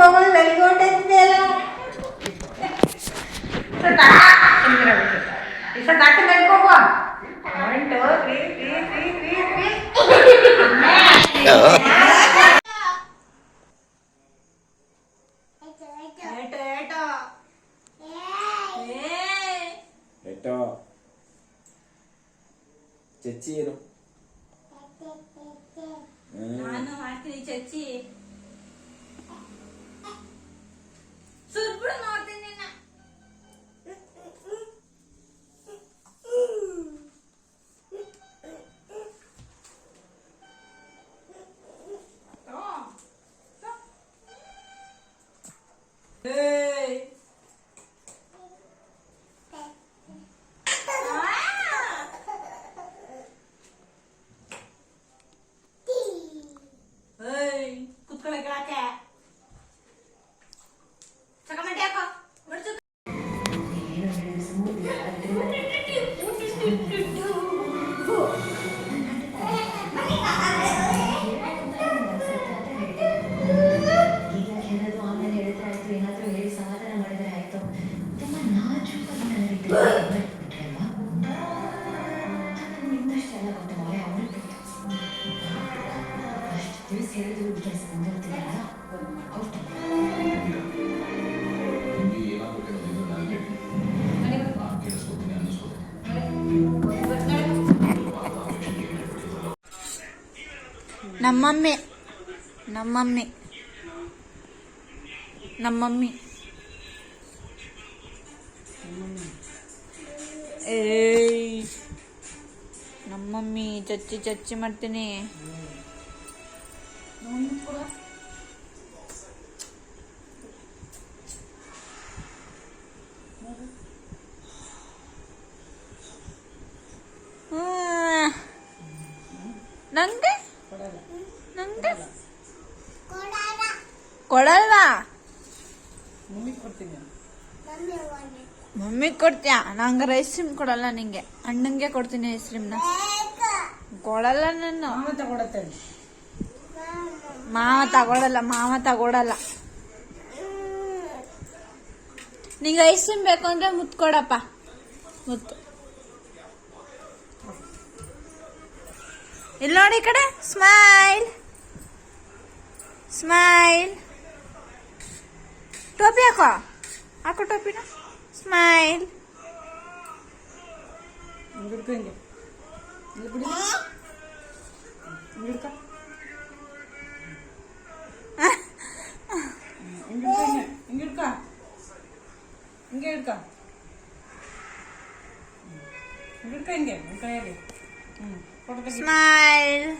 നമ്മൾ വെളികോട്ട് എത്തിയാലോ ഏട്ടോ ചേച്ചി ചേച്ചി ചേച്ചി ಇದು ವೋ ಮರಿ ಬಾರೆ ನೋಡಿ ಇದು ಕೆಲವರು આમ ಹೇಳತಾ ಮಾಡಿದರೆ ಆಯ್ತೋ ಏನ ನಾಚುಪನ್ನ ಅದಕ್ಕೆ ಬಿಡೈಮ್ಮಾ ಮತ್ತೇ ನಿಂತ ಸ್ಥಳಕ್ಕೆ ಅಂತ ಮೊರಾಯು ಬಿಡೈಸ್ ಅಷ್ಟೆ ನಮ್ಮಮ್ಮೆ ನಮ್ಮಮ್ಮೆ ನಮ್ಮಮ್ಮಿ ಏಯ್ ನಮ್ಮಮ್ಮಿ ಚಚ್ಚಿ ಚಚ್ಚಿ ಮಾಡ್ತೀನಿ ನಂಗೆ ನಂಗೆ ಕೊಡಲ್ವಾ ಮಮ್ಮಿ ಕೊಡ್ತೀಯ ನಂಗೆ ಐಸ್ ಕ್ರೀಮ್ ಕೊಡಲ್ಲ ನಿಂಗೆ ಅಣ್ಣಂಗೆ ಕೊಡ್ತೀನಿ ಐಸ್ ಕ್ರೀಮ್ನ ಕೊಡಲ್ಲ ನಾನು ಮಾವ ತಗೊಳಲ್ಲ ಮಾವ ತಗೊಳಲ್ಲ ನಿಂಗೆ ಐಸ್ ಕ್ರೀಮ್ ಬೇಕು ಅಂದ್ರೆ ಮುತ್ಕೊಡಪ್ಪ ಮುತ್ತು ಇಲ್ಲಿ ನೋಡಿ ಈ ಕಡೆ ಸ್ಮೈಲ್ ಸ್ಮೈಲ್ ಟೋಪಿ ಹಾಕೋ ಹಾಕೋ ಟೋಪಿನ ಸ್ಮೈಲ್ ಹಿಂಗೆ ಹಿಡ್ಕ ಹಿಡ್ಕ ಹಿಂಗೆ ಕೈಯಲ್ಲಿ ಹ್ಞೂ Smile.